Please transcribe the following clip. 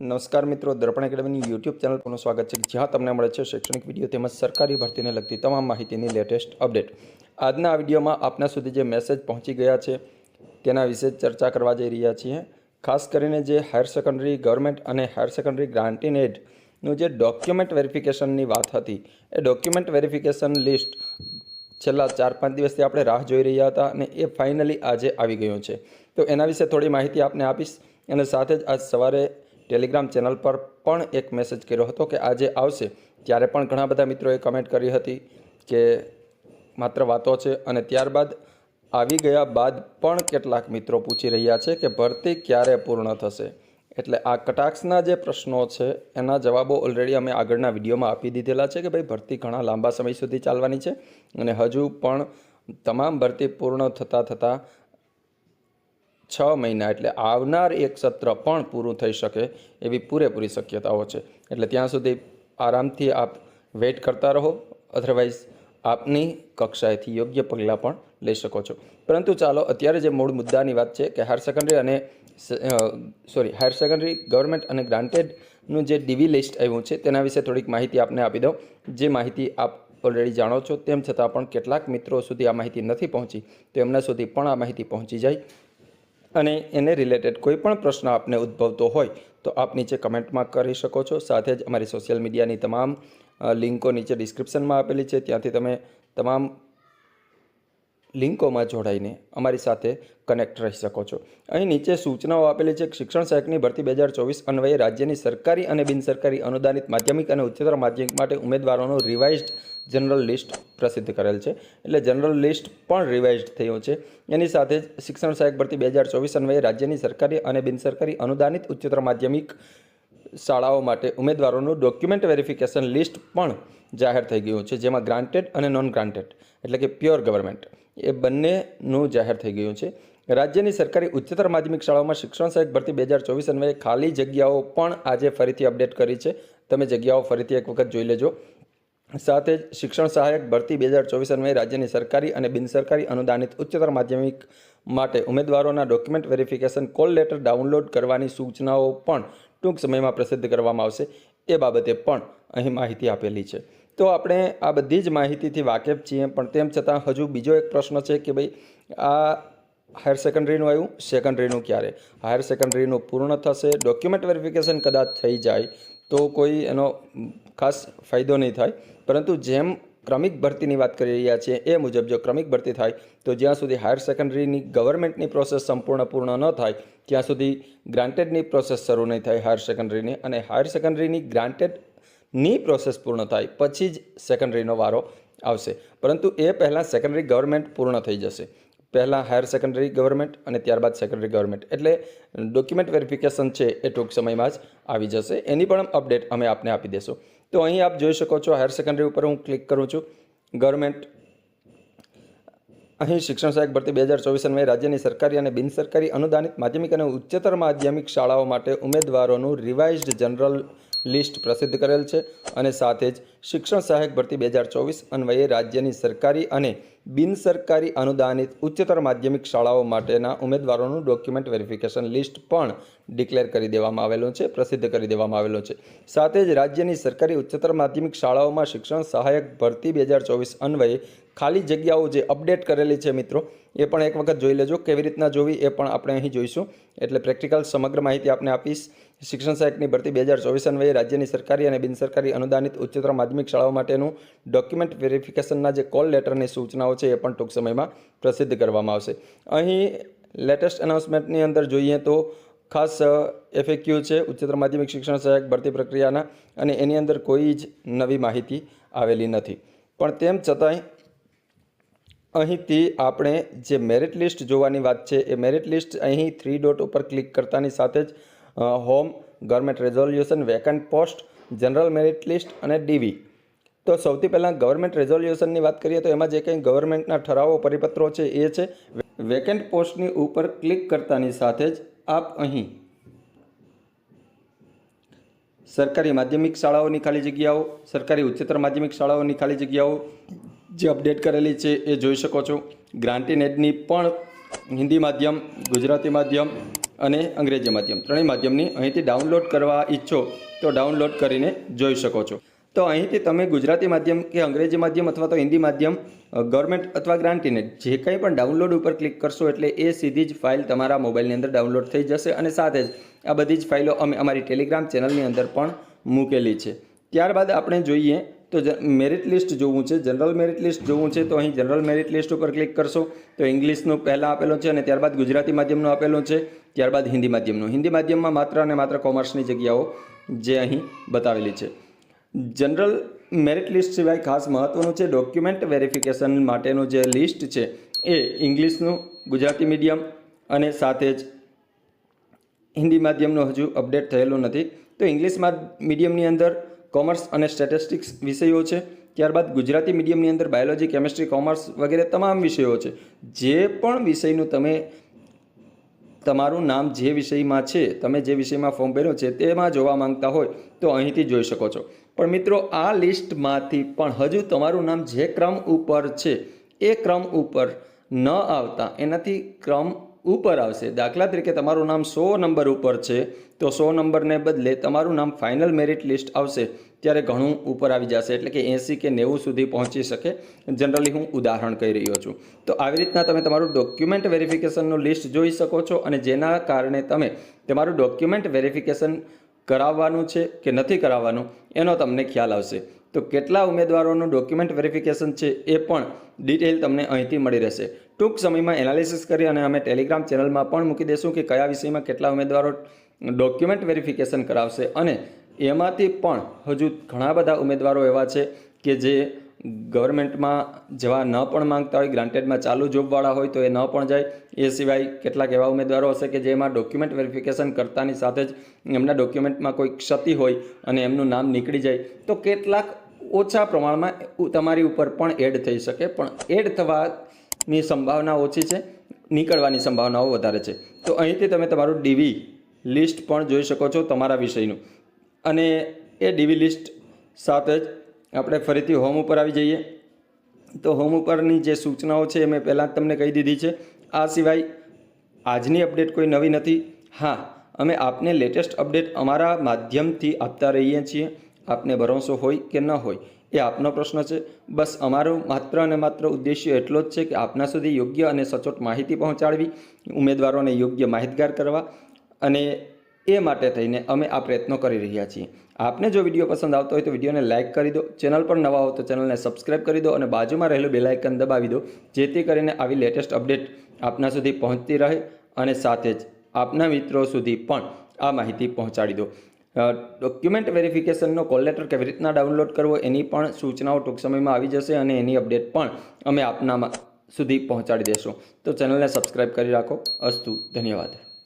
નમસ્કાર મિત્રો, દર્પણ એકેડમીની YouTube channel પરનું સ્વાગત છે. જ્યાં તમને મળે છે શૈક્ષણિક વીડિયો તેમજ સરકારી ભરતીને લગતી તમામ માહિતીની લેટેસ્ટ અપડેટ. આજના આ વિડીયોમાં આપના સુધી જે મેસેજ પહોંચી ગયા છે, તેના વિશે ચર્ચા કરવા જઈ રહ્યા છીએ. ખાસ કરીને જે હાયર સેકન્ડરી ગવર્મેન્ટ અને હાયર સેકન્ડરી ગ્રાન્ટીન એડનું જે ડોક્યુમેન્ટ વેરિફિકેશનની વાત હતી, એ ડોક્યુમેન્ટ વેરિફિકેશન લિસ્ટ છેલ્લા ચાર પાંચ દિવસથી આપણે રાહ જોઈ રહ્યા હતા અને એ ફાઇનલી આજે આવી ગયું છે. તો એના વિશે થોડી માહિતી આપને આપીશ. અને સાથે જ આજ સવારે ટેલિગ્રામ ચેનલ પર પણ એક મેસેજ કર્યો હતો કે આજે આવશે. ત્યારે પણ ઘણા બધા મિત્રોએ કમેન્ટ કરી હતી કે માત્ર વાતો છે અને ત્યારબાદ આવી ગયા બાદ પણ કેટલાક મિત્રો પૂછી રહ્યા છે કે ભરતી ક્યારે પૂર્ણ થશે. એટલે આ કટાક્ષના જે પ્રશ્નો છે, એના જવાબો ઓલરેડી અમે આગળના વિડીયોમાં આપી દીધેલા છે કે ભાઈ ભરતી ઘણા લાંબા સમય સુધી ચાલવાની છે અને હજુ પણ તમામ ભરતી પૂર્ણ થતાં થતાં છ મહિના એટલે આવનાર એક સત્ર પણ પૂરું થઈ શકે એવી પૂરેપૂરી શક્યતાઓ છે. એટલે ત્યાં સુધી આરામથી આપ વેઇટ કરતા રહો અધરવાઇઝ આપની કક્ષાએથી યોગ્ય પગલાં પણ લઈ શકો છો. પરંતુ ચાલો, અત્યારે જે મૂળ મુદ્દાની વાત છે કે હાયર સેકન્ડરી અને સોરી હાયર સેકન્ડરી ગવર્મેન્ટ અને ગ્રાન્ટેડનું જે ડીવી લિસ્ટ આવ્યું છે તેના વિશે થોડીક માહિતી આપને આપી દઉં. જે માહિતી આપ ઓલરેડી જાણો છો તેમ છતાં પણ કેટલાક મિત્રો સુધી આ માહિતી નથી પહોંચી, તો એમના સુધી પણ આ માહિતી પહોંચી જાય. અને એને રિલેટેડ કોઈ પણ પ્રશ્ન આપને ઉદ્ભવતો હોય, તો આપ નીચે કમેન્ટમાં કરી શકો છો. સાથે જ અમારી સોશિયલ મીડિયાની તમામ લિંકો નીચે ડિસ્ક્રિપ્શનમાં આપેલી છે. ત્યાંથી તમે તમામ લિંકોમાં જોડાઈને અમારી સાથે કનેક્ટ રહી શકો છો. અહીં નીચે સૂચનાઓ આપેલી છે શિક્ષણ સહાયકની ભરતી બે હજાર ચોવીસ અન્વયે રાજ્યની સરકારી અને બિનસરકારી અનુદાનિત માધ્યમિક અને ઉચ્ચતર માધ્યમિક માટે ઉમેદવારોનું રિવાઇઝડ જનરલ લિસ્ટ પ્રસિદ્ધ કરેલ છે. એટલે જનરલ લિસ્ટ પણ રિવાઇઝડ થયું છે. એની સાથે જ શિક્ષણ સહાયક ભરતી બે હજાર ચોવીસ અન્વયે રાજ્યની સરકારી અને બિનસરકારી અનુદાનિત ઉચ્ચતર માધ્યમિક શાળાઓ માટે ઉમેદવારોનું ડોક્યુમેન્ટ વેરિફિકેશન લિસ્ટ પણ જાહેર થઈ ગયું છે. જેમાં ગ્રાન્ટેડ અને નોન ગ્રાન્ટેડ એટલે કે પ્યોર ગવર્મેન્ટ એ બંનેનું જાહેર થઈ ગયું છે. રાજ્યની સરકારી ઉચ્ચતર માધ્યમિક શાળાઓમાં શિક્ષણ સહાયક ભરતી બે હજાર ચોવીસ અન્વયે ખાલી જગ્યાઓ પણ આજે ફરીથી અપડેટ કરી છે. તમે જગ્યાઓ ફરીથી એક વખત જોઈ લેજો. સાથે જ શિક્ષણ સહાયક ભરતી બે હજાર ચોવીસ અન્વયે રાજ્યની સરકારી અને બિનસરકારી અનુદાનિત ઉચ્ચતર માધ્યમિક માટે ઉમેદવારોના document verification, call letter download કરવાની સૂચનાઓ પણ ટૂંક સમયમાં પ્રસિદ્ધ કરવામાં આવશે. એ બાબતે પણ અહીં માહિતી આપેલી છે. તો આપણે આ બધી જ માહિતીથી વાકેફ છીએ, પણ તેમ છતાં હજુ બીજો એક પ્રશ્ન છે કે ભાઈ, આ હાયર સેકન્ડરીનું આવ્યું, સેકન્ડરીનું ક્યારે? હાયર સેકન્ડરીનું પૂર્ણ થશે, ડોક્યુમેન્ટ વેરિફિકેશન કદાચ થઈ જાય, તો કોઈ એનો ખાસ ફાયદો નહીં થાય. પરંતુ જેમ ક્રમિક ભરતીની વાત કરી રહ્યા છીએ, એ મુજબ જો ક્રમિક ભરતી થાય, તો જ્યાં સુધી હાયર સેકન્ડરીની ગવર્મેન્ટની પ્રોસેસ સંપૂર્ણ પૂર્ણ ન થાય, ત્યાં સુધી ગ્રાન્ટેડની પ્રોસેસ શરૂ નહીં થાય હાયર સેકન્ડરીની. અને હાયર સેકન્ડરીની ગ્રાન્ટેડની પ્રોસેસ પૂર્ણ થાય, પછી જ સેકન્ડરીનો વારો આવશે. પરંતુ એ પહેલાં સેકન્ડરી ગવર્મેન્ટ પૂર્ણ થઈ જશે. પહેલાં હાયર સેકન્ડરી ગવર્મેન્ટ અને ત્યારબાદ સેકન્ડરી ગવર્મેન્ટ એટલે ડોક્યુમેન્ટ વેરિફિકેશન છે એ ટૂંક સમયમાં જ આવી જશે. એની પણ અપડેટ અમે આપને આપી દેશું. તો અહીં આપ જોઈ શકો છો હાયર સેકન્ડરી ઉપર હું ક્લિક કરું છું. ગવર્મેન્ટ અહીં શિક્ષણ સહાયક ભરતી બે હજાર ચોવીસ અન્વયે રાજ્યની સરકારી અને બિનસરકારી અનુદાનિત માધ્યમિક અને ઉચ્ચતર માધ્યમિક શાળાઓ માટે ઉમેદવારોનું રિવાઇઝડ જનરલ લિસ્ટ પ્રસિદ્ધ કરેલ છે અને સાથે જ શિક્ષણ સહાયક ભરતી બે હજાર ચોવીસ અન્વયે રાજ્યની સરકારી અને બિનસરકારી અનુદાનિત ઉચ્ચતર માધ્યમિક શાળાઓ માટેના ઉમેદવારોનું ડોક્યુમેન્ટ વેરિફિકેશન લિસ્ટ પણ ડિક્લેર કરી દેવામાં આવેલું છે, પ્રસિદ્ધ કરી દેવામાં આવેલું છે. સાથે જ રાજ્યની સરકારી ઉચ્ચતર માધ્યમિક શાળાઓમાં શિક્ષણ સહાયક ભરતી બે હજાર ચોવીસ અન્વયે ખાલી જગ્યાઓ જે અપડેટ કરેલી છે મિત્રો, એ પણ એક વખત જોઈ લેજો. કેવી રીતના જોવી એ પણ આપણે અહીં જોઈશું. એટલે પ્રેક્ટિકલ સમગ્ર માહિતી આપને આપીશ. શિક્ષણ સહાયકની ભરતી બે હજાર ચોવીસ અન્વયે રાજ્યની સરકારી અને બિનસરકારી અનુદાનિત ઉચ્ચતર માધ્યમિક શાળાઓ માટેનું ડોક્યુમેન્ટ વેરિફિકેશનના જે કોલ લેટરની સૂચનાઓ છે એ પણ ટૂંક સમયમાં પ્રસિદ્ધ કરવામાં આવશે. અહીં લેટેસ્ટ અનાઉન્સમેન્ટની અંદર જોઈએ તો ખાસ એફએક્યુ છે, ઉચ્ચતર માધ્યમિક શિક્ષણ સહાયક ભરતી પ્રક્રિયાના અને એની અંદર કોઈ જ નવી માહિતી આવેલી નથી. પણ તેમ છતાંય અહીંથી આપણે જે મેરિટ લિસ્ટ જોવાની વાત છે, એ મેરિટ લિસ્ટ અહીં થ્રી ડોટ ઉપર ક્લિક કરતાની સાથે જ home, government resolution, vacant post, general merit list અને ડીવી. તો સૌથી પહેલાં ગવર્મેન્ટ રેઝોલ્યુશનની વાત કરીએ તો એમાં જે કંઈ ગવર્મેન્ટના ઠરાવો, પરિપત્રો છે એ છે. વેકેન્ટ પોસ્ટની ઉપર ક્લિક કરતાની સાથે જ આપ અહીં સરકારી માધ્યમિક શાળાઓની ખાલી જગ્યાઓ, સરકારી ઉચ્ચતર માધ્યમિક શાળાઓની ખાલી જગ્યાઓ જે અપડેટ કરેલી છે એ જોઈ શકો છો. ગ્રાન્ટી નેટની પણ હિન્દી માધ્યમ, ગુજરાતી માધ્યમ અને અંગ્રેજી માધ્યમ. ત્રણેય માધ્યમની અહીંથી ડાઉનલોડ કરવા ઈચ્છો તો ડાઉનલોડ કરીને જોઈ શકો છો. તો અહીંથી તમે ગુજરાતી માધ્યમ કે અંગ્રેજી માધ્યમ અથવા તો હિન્દી માધ્યમ ગવર્મેન્ટ અથવા ગ્રાન્ટીને જે કંઈ પણ ડાઉનલોડ ઉપર ક્લિક કરશો એટલે એ સીધી જ ફાઇલ તમારા મોબાઈલની અંદર ડાઉનલોડ થઈ જશે અને સાથે જ આ બધી જ ફાઇલો અમે અમારી ટેલિગ્રામ ચેનલની અંદર પણ મૂકેલી છે. ત્યારબાદ આપણે જોઈએ તો મેરિટ લિસ્ટ જોવું છે. જનરલ મેરિટ લિસ્ટ જોવું છે તો અહીં જનરલ મેરિટ લિસ્ટ ઉપર ક્લિક કરશો. તો ઇંગ્લિશનું પહેલાં આપેલું છે અને ત્યારબાદ ગુજરાતી માધ્યમનું આપેલું છે. ત્યારબાદ હિન્દી માધ્યમનું. હિન્દી માધ્યમમાં માત્ર અને માત્ર કોમર્સની જગ્યાઓ જે અહીં બતાવેલી છે. જનરલ મેરિટ લિસ્ટ સિવાય ખાસ મહત્ત્વનું છે ડોક્યુમેન્ટ વેરિફિકેશન માટેનું જે લિસ્ટ છે એ ઇંગ્લિશનું ગુજરાતી મીડિયમ અને સાથે જ હિન્દી માધ્યમનું હજુ અપડેટ થયેલું નથી. તો ઇંગ્લિશ મીડિયમની અંદર કોમર્સ અને સ્ટેટિસ્ટિક્સ વિષયો છે. ત્યારબાદ ગુજરાતી મીડિયમની અંદર બાયોલોજી, કેમિસ્ટ્રી, કોમર્સ વગેરે તમામ વિષયો છે. જે પણ વિષયનું તમે, તમારું નામ જે વિષયમાં છે, તમે જે વિષયમાં ફોર્મ ભર્યો છે, તેમાં જોવા માંગતા હોય તો અહીંથી જોઈ શકો છો. પણ મિત્રો, આ લિસ્ટમાંથી પણ હજુ તમારું નામ જે ક્રમ ઉપર છે, એ ક્રમ ઉપર ન આવતા, એનાથી ક્રમ ઉપર આવશે. દાખલા તરીકે તમારું નામ સો નંબર ઉપર છે, તો સો નંબરને બદલે તમારું નામ ફાઇનલ મેરિટ લિસ્ટ આવશે, ત્યારે ઘણું ઉપર આવી જશે, એટલે કે એંસી કે નેવું સુધી પહોંચી શકે. જનરલી હું ઉદાહરણ કહી રહ્યો છું. તો આવી રીતના તમે તમારું ડોક્યુમેન્ટ વેરિફિકેશનનું લિસ્ટ જોઈ શકો છો, અને જેના કારણે તમે તમારું ડોક્યુમેન્ટ વેરિફિકેશન કરાવવાનું છે કે નથી કરાવવાનું, એનો તમને ખ્યાલ આવશે. તો કેટલા ઉમેદવારોનું ડોક્યુમેન્ટ વેરિફિકેશન છે, એ પણ ડિટેલ તમને અહીંથી મળી રહેશે. ટૂંક સમયમાં એનાલિસિસ કરી અને અમે ટેલિગ્રામ ચેનલમાં પણ મૂકી દઈશું કે કયા વિષયમાં કેટલા ઉમેદવારો ડોક્યુમેન્ટ વેરિફિકેશન કરાવશે અને એમાંથી પણ હજુ ઘણા બધા ઉમેદવારો એવા છે કે જે ગવર્મેન્ટમાં જવા ન પણ માંગતા હોય, ગ્રાન્ટેડમાં ચાલુ જોબવાળા હોય તો એ ન પણ જાય. એ સિવાય કેટલાક એવા ઉમેદવારો હશે કે જેમાં ડોક્યુમેન્ટ વેરિફિકેશન કરતાની સાથે જ એમના ડોક્યુમેન્ટમાં કોઈ ક્ષતિ હોય અને એમનું નામ નીકળી જાય. તો કેટલાક ઓછા પ્રમાણમાં તમારી ઉપર પણ એડ થઈ શકે. પણ એડ થવાની સંભાવના ઓછી છે, નીકળવાની સંભાવનાઓ વધારે છે. તો અહીંથી તમે તમારું ડીવી લિસ્ટ પણ જોઈ શકો છો તમારા વિષયનું. અને એ ડીવી લિસ્ટ સાથે જ આપણે ફરીથી હોમ ઉપર આવી જઈએ. તો હોમ ઉપરની જે સૂચનાઓ છે એ મેં પહેલાં જ તમને કહી દીધી છે. આ સિવાય આજની અપડેટ કોઈ નવી નથી. હા, અમે આપને લેટેસ્ટ અપડેટ અમારા માધ્યમથી આપતા રહીએ છીએ. આપને ભરોસો હોય કે ન હોય એ આપનો પ્રશ્ન છે. બસ અમારો માત્ર અને માત્ર ઉદ્દેશ્ય એટલો જ છે કે આપના સુધી યોગ્ય અને સચોટ માહિતી પહોંચાડવી, ઉમેદવારોને યોગ્ય માહિતગાર કરવા અને એ માટે થઈને અમે આ પ્રયત્નો કરી રહ્યા છીએ. આપને જો વીડિયો પસંદ આવતો હોય તો વિડીયોને લાઇક કરી દો, ચેનલ પર નવા હો તો ચેનલને સબસ્ક્રાઇબ કરી દો અને બાજુમાં રહેલું બેલાઇકન દબાવી દો, જેથી કરીને આવી લેટેસ્ટ અપડેટ આપના સુધી પહોંચતી રહે અને સાથે જ આપના મિત્રો સુધી પણ આ માહિતી પહોંચાડી દો. ડોક્યુમેન્ટ વેરિફિકેશનનો કોલ લેટર કેવી રીતના ડાઉનલોડ કરવો એની પણ સૂચનાઓ ટૂંક સમયમાં આવી જશે અને એની અપડેટ પણ અમે આપનામાં સુધી પહોંચાડી દેશું. તો ચેનલને સબસ્ક્રાઈબ કરી રાખો. અસ્તુ, ધન્યવાદ.